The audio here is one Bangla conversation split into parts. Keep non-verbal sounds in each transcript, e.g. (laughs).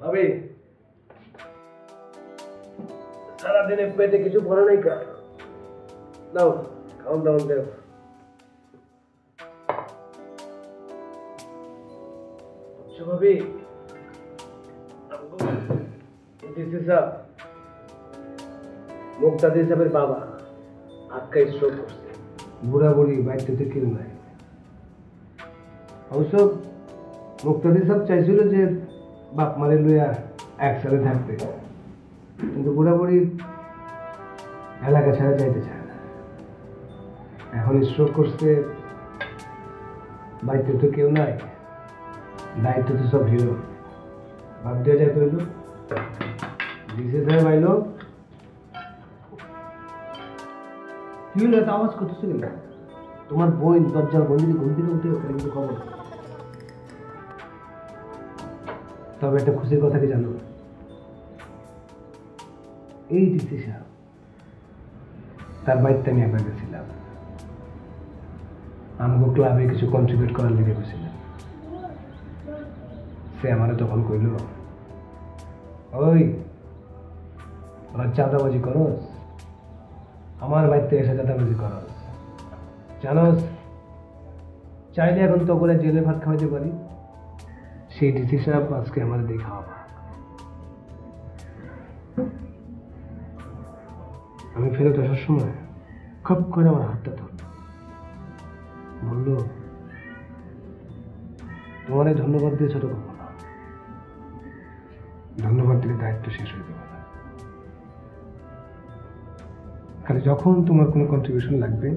ভাবি। সারাদিনে পেটে কিছু ভরে নাই কা? দাও খাওয়ান দাওয়ান দেও। আচ্ছা ভাবি ডিসি সাহেব, মুক্তাদি সাহেবের বাবা আজকে স্ট্রোক করছে। বুড়া বুড়ি বাড়িতে কেউ নাই। অবশ্য মুক্তাদি সাহেব চাইছিল যে বাপ মারে লইয়া একসাথে থাকতে। কিন্তু বুড়া বুড়ি এলাকা ছাড়া যাইতে চায় না। এখন স্ট্রোক করছে, বাড়িতে তো কেউ নাই, দায়িত্ব তো সব হিরো। বাদ দেওয়া যায় তৈল ডিসি সাহেব আইলো কি হলো আওয়াজ করতেছো কেন? তোমার বোন দরজার বন্ধু ঘুম থেকে উঠে ওখানে কিন্তু খবর তবে একটা খুশির কথা কি জানো? এই ডিসি তার বাড়িতে আমি একবার গেছিলাম। আমাকে ক্লাবে কিছু কন্ট্রিবিউট করার লেগে গেছিলাম। সে আমারে তখন কইল, ওই ওরা চাঁদাবাজি করস? আমার বাড়িতে এসে চাঁদাবাজি করস। জানোস, চাইলে এখন তো করে জেলে ভাত খাওয়াইতে পারি। সেই ডিসি সাহেব আজকে আমার দেখা খাওয়াবা আমি ফেরত আসার সময় খপ করে আমার হাতটা ধরল। বলল, তোমার ধন্যবাদ দিয়ে ছোট করব ধন্যবাদ দিলে দায়িত্ব শেষ হয়ে যাবে। খালি যখন তোমার কোনো কন্ট্রিবিউশন লাগবে,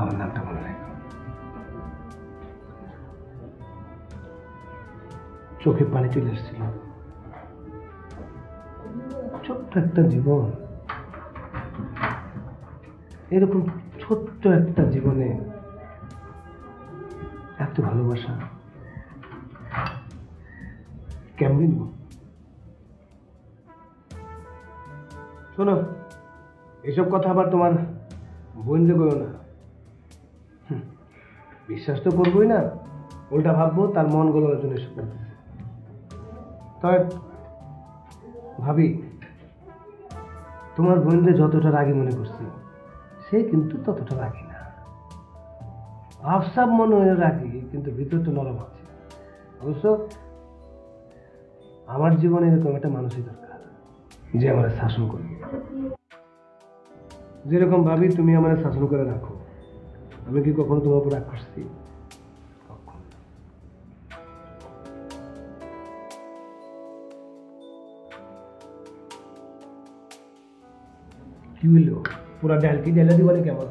আমার নামটা মনে চোখে পানি চলে এসেছিল ছোট্ট একটা জীবন। এরকম ছোট্ট একটা জীবনে এত ভালোবাসা। কেমন শোনো, এসব কথা আবার তোমার বোন যে করো না। বিশ্বাস তো করবোই না। উল্টা ভাববো তার মন গলার জন্য এসব তবে ভাবি, তোমার বোনকে যতটা রাগি মনে করছি, সে কিন্তু ততটা রাগি না। আফসাব মনে হয় রাগি, কিন্তু ভিতরটা নরম আছে। অবশ্য আমার জীবনে এরকম একটা মানুষই দরকার, যে আমার শাসন করবে। যেরকম ভাবি, তুমি আমার শাসন করে রাখো। আমি কি কখনো তোমার উপর রাগ করছি? কি হইল? পুরা ডালটি ঢেলে দিবানে কেমন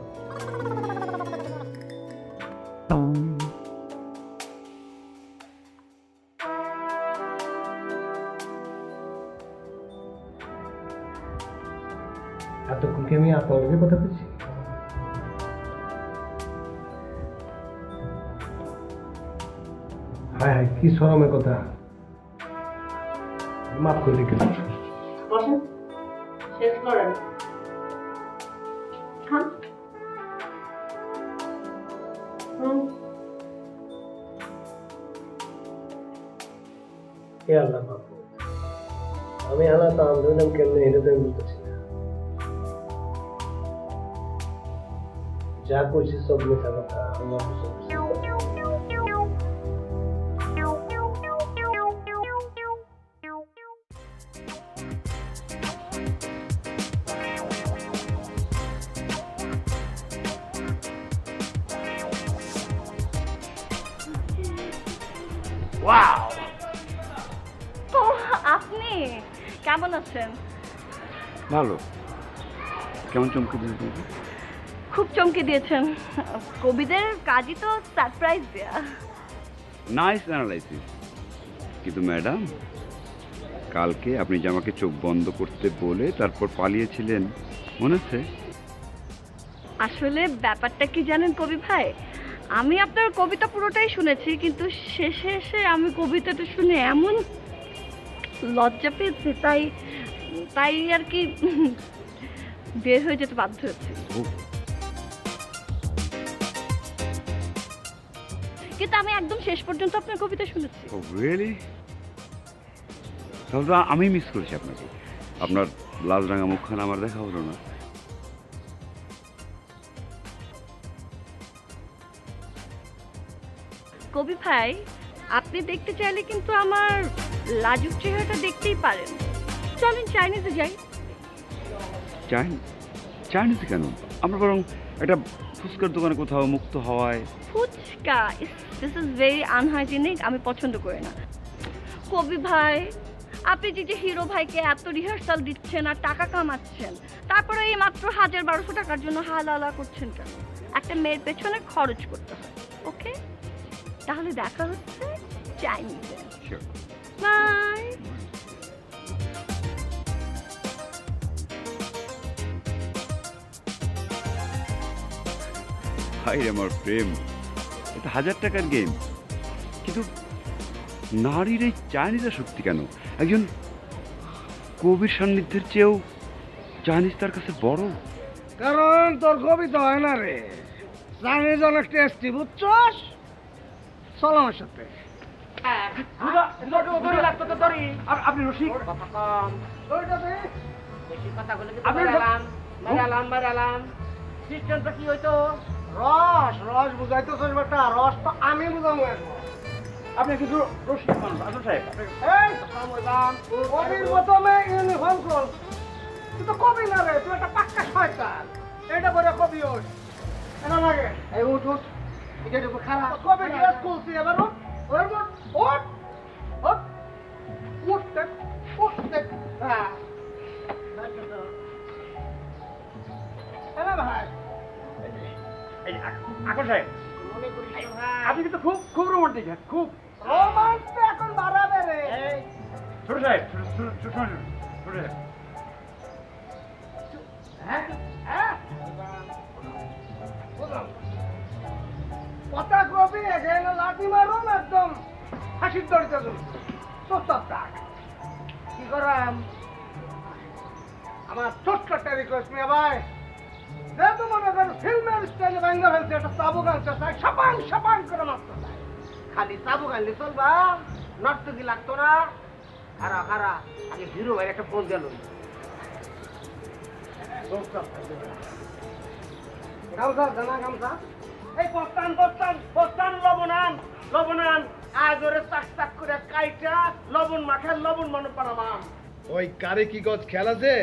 এতক্ষণ কি আমি আপনাদের কথা বলছি? হ্যাঁ হ্যাঁ কি সরমের কথা। মাফ করলে কেন শেষ করেন। খান হুম হে আল্লাহ বাবু আমি আল্লাহ তো আন্দোলন কেমনে এটা তো আমি বুঝতেছি না যা করছি সব মিথ্যা কথা আল্লাহ ভালো। কেমন চমকে দিল তোমাকে খুব চমকে দিয়েছেন কবিদের কাজই তো সারপ্রাইজ দেয়া। নাইস অ্যানালাইসিস কিন্তু ম্যাডাম কালকে আপনি যে আমাকে চোখ বন্ধ করতে বলে তারপর পালিয়েছিলেন মনে আছে? আসলে ব্যাপারটা কি জানেন কবি ভাই? আমি আপনার কবিতা পুরোটাই শুনেছি কিন্তু শেষে এসে আমি কবিতাটা শুনে এমন লজ্জা পেয়েছি তাই তাই আর কি বের হয়ে যেতে বাধ্য হচ্ছে। কিন্তু আমি একদম শেষ পর্যন্ত আপনার কবিতা শুনেছি। রিয়েলি তাহলে আমি মিস করেছি আপনাকে। আপনার লাল রাঙা মুখখান আমার দেখা হলো না। কবি ভাই আপনি দেখতে চাইলে কিন্তু আমার লাজুক চেহারাটা দেখতেই পারেন। চলেন চাইনিজে যাই। চাই চাইনিজ কেন? আমরা বরং একটা ফুচকার দোকানে কোথাও মুক্ত হওয়ায়। Phuchka? This is very unhygienic আমি পছন্দ করি না। কবি ভাই আপনি যে যে হিরো ভাইকে এত রিহার্সাল দিচ্ছেন আর টাকা কামাচ্ছেন তারপরে এই মাত্র হাজার বারোশো টাকার জন্য হালালা করছেন কেন? একটা মেয়ের পেছনে খরচ করতে হয় ওকে তাহলে দেখা হচ্ছে চাইনিজে বাই হাই রে আমার প্রেম। এটা হাজার টাকার গেম কিন্তু নারীর এই চাইনিজের শক্তি কেন? একজন কবির সান্নিধ্যের চেয়েও চাইনিজ তার কাছে বড়। কারণ তোর কবিতা হয় না রে। চাইনিজ অনেক টেস্টি বুঝছস? চল আমার সাথে। আপনি রসিক? বেড়ালাম বেড়ালাম বেড়ালাম সিস্টেমটা কি হইতো? রস রস বুঝাইতেছস বেটা রস তো আমি বুঝাবো আপনি কিছু রসিক মানুষ আসুন সাহেব। এই কবির প্রথমে ইউনিফর্ম কর তুই তো কবি না রে তুই একটা পাক্কা শয়তান। এটা করে কবি ওর কেন লাগে? এই উঠ উঠ। এটা খারাপ কবি ড্রেস খুলছি এবার কি করাম আমার ছোট্ট একটা রিকোয়েস্ট নিয়ে ভাই। যেহেতু মনে করেন ফিল্মের স্টাইলে ভাঙ্গা ফেলছে, একটা চাবুক আনতে চাই সাপান সাপান করে মারতে খালি চাবুক আনলে চলবা নর্তকি লাগতো না? খারা খারা আগে হিরো ভাই, একটা ফোন গেল গামছা জানা গামছা। এই বস্তান বস্তান বস্তান, লবণান লবণান। আজ ওরে চাক চাক করে কাইটা লবণ মাখে লবণ মানে পারামাম ওই কারে কি গছ খেয়াল আছে?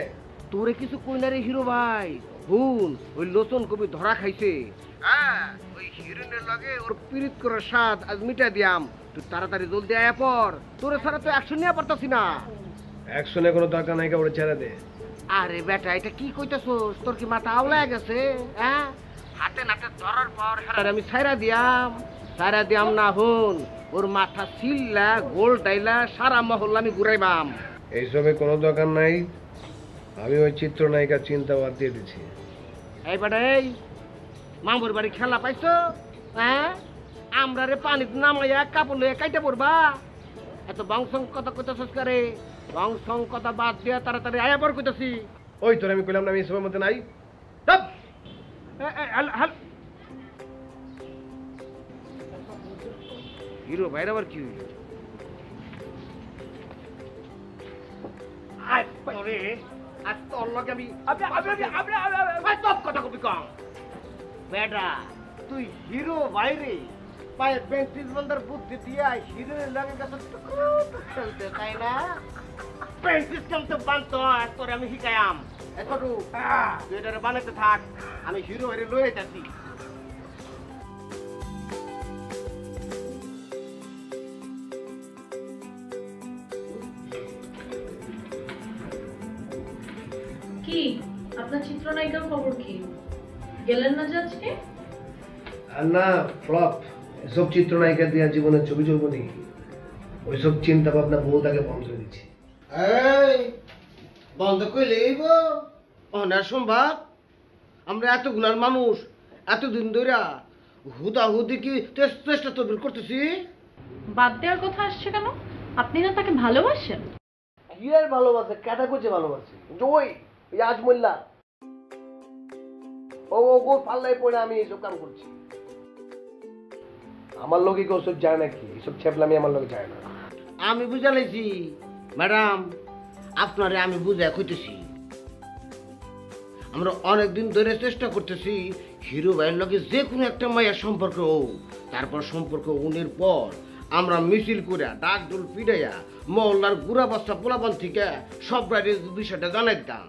তোরে কিছু কই না রে হিরো ভাই। হুন ওই লোচন কবি ধরা খাইছে। হ্যাঁ ওই হিরোইনের লগে ওর পিরিত করে স্বাদ আজ মিটা দিয়াম। তুই তাড়াতাড়ি জলদি আয়া পর। তোরে ছাড়া তো অ্যাকশন নিয়ে পারতাছি না। অ্যাকশনে কোনো দরকার নাই কাপড়ে ছেড়ে দে। আরে বেটা এটা কি কইতাছস? তোর কি মাথা আওলায় গেছে? হ্যাঁ? হাতে নাতে ধরার পর আমি ছাইরা দিয়াম। ছাইরা দিয়াম না হুন ওর মাথা সিল্লা গোল ডাইলা সারা মহল আমি ঘুরাইবাম। এইসবে কোনো দরকার নাই। আমি ওই চিত্রনায়িকার চিন্তা বাদ দিয়ে দিছি এই বেটা এই মামুর বাড়ি খেলা পাইছো? হ্যাঁ? আমরা রে পানিতে নামাইয়া কাপড় লইয়া কাইতে পড়বা এত বংশং কথা কইতাছস করে? বংশং কথা বাদ দিয়া তাড়াতাড়ি আয়া পর কইতাছি। ওই তোর আমি কইলাম না আমি এসবের মধ্যে নাই। চাপ! হিরো ভাইয়ের আবার কি হইল? আজ তোরে তোর লগে আমি আপনি আপনি আপনি ভাই সব কথা কবি কম বেটা তুই হিরো বাইরে। পায়ে বন্দার বুদ্ধি দিয়া হিরোর লাগে গেছে খেলতে তাই না? পেন সিস্টেম তো বানতো তোরে আমি শিখায়াম তুই এটারে বানাইতে থাক আমি হিরো বাইরে লয়ে যাচ্ছি। চিত্রনায়িকার খবর কি? গেলেন না যে আজকে? না ফ্লপ এসব চিত্রনায়িকা দিয়া জীবনের ছবি চলবো নাকি? ওইসব চিন্তা ভাবনা বহুত আগে বন্ধ করে দিচ্ছি। এই বন্ধ কইলে এইব অনার সম্ভব আমরা এতগুলার মানুষ এতদিন ধরে হুদা হুদি কি চেষ্টা তদবির করতেছি? বাদ দেওয়ার কথা আসছে কেন? আপনি না তাকে ভালোবাসেন। কি আর ভালোবাসে? কেটা করছে ভালোবাসে? ওই ওই আজ মোল্লা ও ও গো পাল্লাই পড়ে আমি এইসব কাম করছি। আমার লোকে কেউ সব যায় নাকি? এইসব ছ্যাপলামি আমার লোকে যায় না। আমি বুঝা লাইছি ম্যাডাম আপনারে আমি বুঝে কইতেছি। আমরা অনেক দিন ধরে চেষ্টা করতেছি হিরো ভাইয়ের লগে যে কোনো একটা মায়ের সম্পর্ক ও তারপর সম্পর্ক উনির পর আমরা মিছিল করে ডাক ডোল পিড়াইয়া মহল্লার গুড়া বাচ্চা পোলাপান থেকে সব বিষয়টা জানাই দিতাম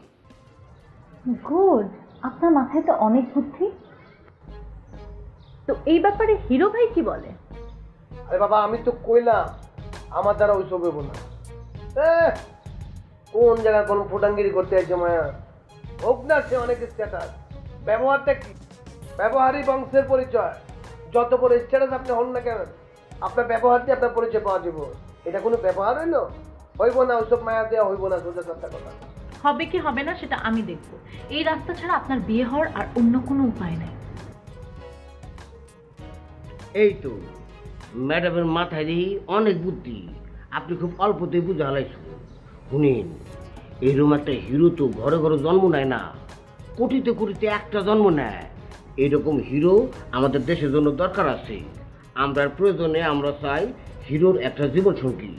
গুড। আপনার মাথায় তো অনেক বুদ্ধি। তো এই ব্যাপারে হিরো ভাই কি বলে? আরে বাবা, আমি তো কইলাম, আমার দ্বারা ওইসব হইব না। কোন জায়গায় কোন ফুটাঙ্গিরি করতে আছে মায়া? না সে অনেক স্ট্যাটাস ব্যবহারটা কি? ব্যবহারই বংশের পরিচয়। যত বড় স্ট্যাটাস আপনি হন না কেন, আপনার ব্যবহার দিয়ে আপনার পরিচয় পাওয়া যাব এটা কোনো ব্যবহার হইল? হইব না, ওইসব মায়া দেওয়া হইব না, সোজা সাতটা কথা। হবে কি হবে না সেটা আমি দেখব। এই রাস্তা ছাড়া আপনার বিয়ে হওয়ার আর অন্য কোনো উপায় নাই। এই তো ম্যাডামের মাথায় দেখি অনেক বুদ্ধি। আপনি খুব অল্পতেই বুঝে হালাইছেন শুনিন এইরকম একটা হিরো তো ঘরে ঘরে জন্ম নেয় না। কোটিতে কোটিতে একটা জন্ম নেয়। এরকম হিরো আমাদের দেশের জন্য দরকার আছে। আমরা প্রয়োজনে আমরা চাই হিরোর একটা জীবন সঙ্গী।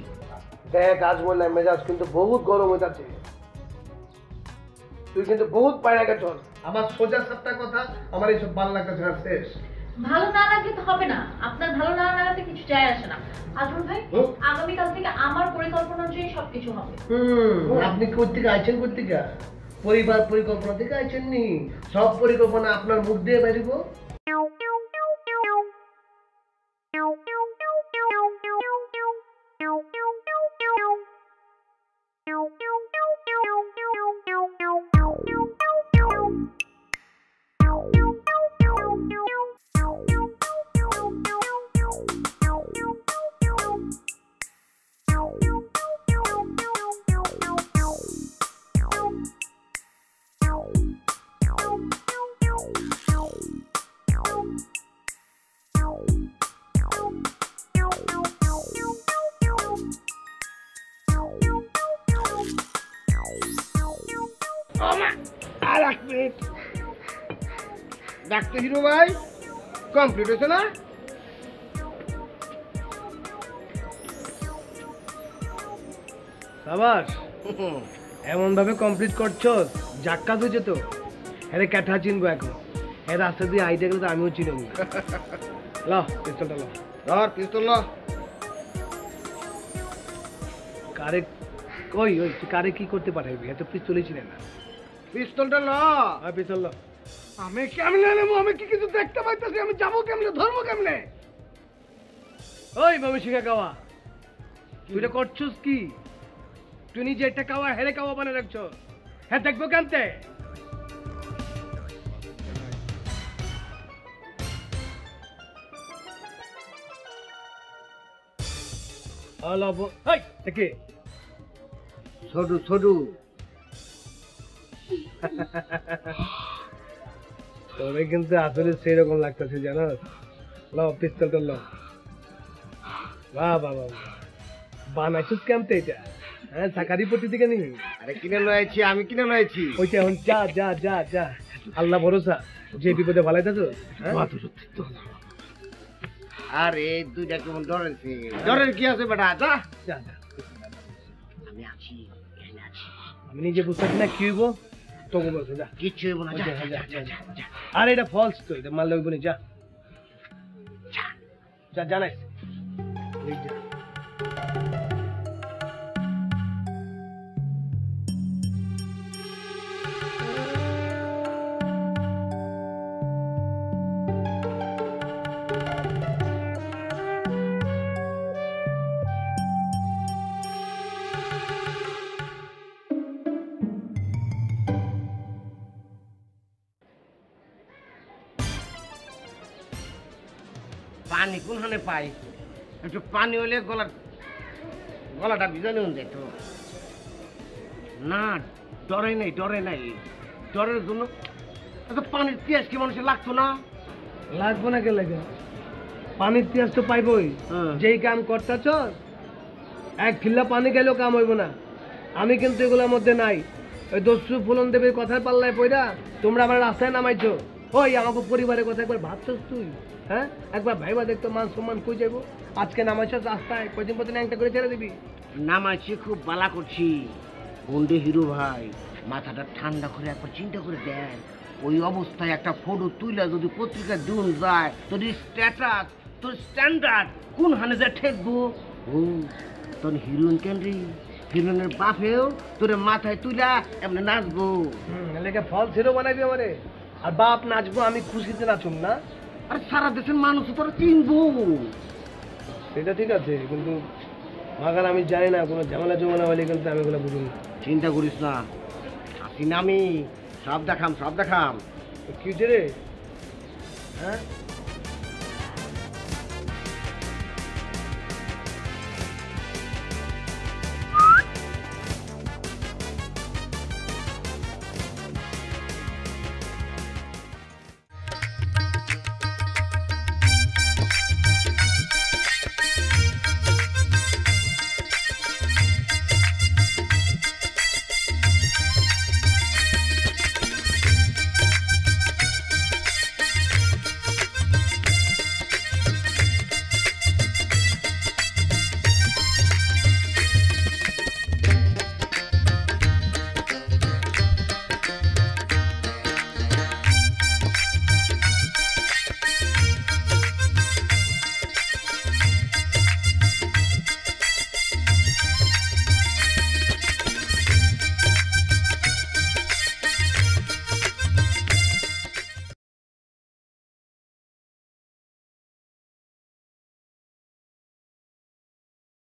দেখ আজ বললাম মেজাজ কিন্তু বহুত গরম হয়ে যাচ্ছে তুই কিন্তু বহুত পায়রা গেছ। আমার সোজা সাতটা কথা আমার এইসব ভালো লাগা ঝাড় শেষ। ভালো না লাগলে তো হবে না। আপনার ভালো না লাগাতে কিছু যায় আসে না। আজমল ভাই? আগামীকাল থেকে আমার পরিকল্পনা অনুযায়ী সবকিছু হবে। হুম আপনি কোথেকে আছেন কোথেকে পরিবার পরিকল্পনা থেকে আছেন নি সব পরিকল্পনা আপনার মুখ দিয়ে বেরিব আর এক মিনিট। ডাক্তার হিরো ভাই কমপ্লিট হয়েছে না? সাবাস এমন ভাবে কমপ্লিট করছ জাক্কা হয়েছে তো। হ্যাঁ ক্যাঠা চিনবো এখন। হ্যাঁ রাস্তা দিয়ে আইডিয়া গেলে তো আমিও চিনব। (laughs) ল পিস্তলটা ল। ধর পিস্তল ল। কারে কই ওই কারে কি করতে পাঠাইবি এত পিস্তলই চিনে না। পিস্তলটা ল। আর পিস্তল ল। আমি কেমনে নেব? আমি কি কিছু দেখতে পাইতেছি? আমি যাব কেমনে? ধরবো কেমনে? ওই মামি শিখা কাওয়া তুই করছস কি? তুই নিজে একটা কাওয়া হেরে কাওয়া বানিয়ে রাখছ। হ্যাঁ দেখব কেমতে? ছোটু ছোটু (laughs) তবে কিন্তু আসলে সেই রকম লাগতেছে জানো? ল পিস্তলটা ল। বাহ বাহ বাহ বানাইছিস কেমতে এটা? হ্যাঁ সাকারি পট্টি থেকে নি? আরে কিনে লয়েছি আমি কিনে লয়েছি ওইটা এখন যা যা যা যা। আল্লাহ ভরসা। যে বিপদে ভালাই থাকো আর দুইটা কেমন ডরের কি আছে বেটা? যা। যা আমি আছি। আমি নিজে বুঝতে পারছি না কি হইব? তোকে বলছে যা। কিচ্ছু হইব না। আর এটা ফলস তো এটা মাল লাগবে না যা। যা জানাই পাই। একটু পানি হলে গলা গলাটা ভিজানো হয়ে যেত না ডরে নাই ডরে নাই। ডরের জন্য এত পানির পেঁয়াজ কি মানুষের লাগতো না? লাগবো না কে লাগে? পানির তিয়াস তো পাইবই। হ্যাঁ। যেই কাম করতেছ এক খিল্লা পানি গেলেও কাম হইব না। আমি কিন্তু এগুলোর মধ্যে নাই। ওই দস্যু ফুলন দেবীর কথার পাল্লায় পয়রা তোমরা আমার রাস্তায় নামাইছো। ওই আমাকে পরিবারের কথা একবার ভাবছস তুই? হ্যাঁ? একবার ভাইবা দেখতো মান সম্মান কই যাইবো আজকে নামাইছস রাস্তায় কদিন পর একটা করে ছেড়ে দিবি। নামাইছি খুব বালা করছি। বন্ডে হিরো ভাই মাথাটা ঠান্ডা করে একবার চিন্তা করে দেন ওই অবস্থায় একটা ফটো তুইলা যদি পত্রিকা দিন যায় তোর স্ট্যাটাস তোর স্ট্যান্ডার্ড কোন হানে যা ঠেকবো? হুম তোর হিরোইন কেন রে? হিরোইনের বাপেও তোর মাথায় তুইলা এমনি নাচবো। লেগে ফল ছেড়েও বানাবি আমারে। আর বাপ নাচবো আমি খুশিতে নাচুম না। আর সারা দেশের মানুষ তোরা চিনবো। সেটা ঠিক আছে কিন্তু মাগার আমি জানি না কোনো ঝামেলা জমেলা হলে কিন্তু আমি এগুলো বুঝুন চিন্তা করিস না। আসি না আমি সব দেখাম সব দেখাম। কি রে? হ্যাঁ?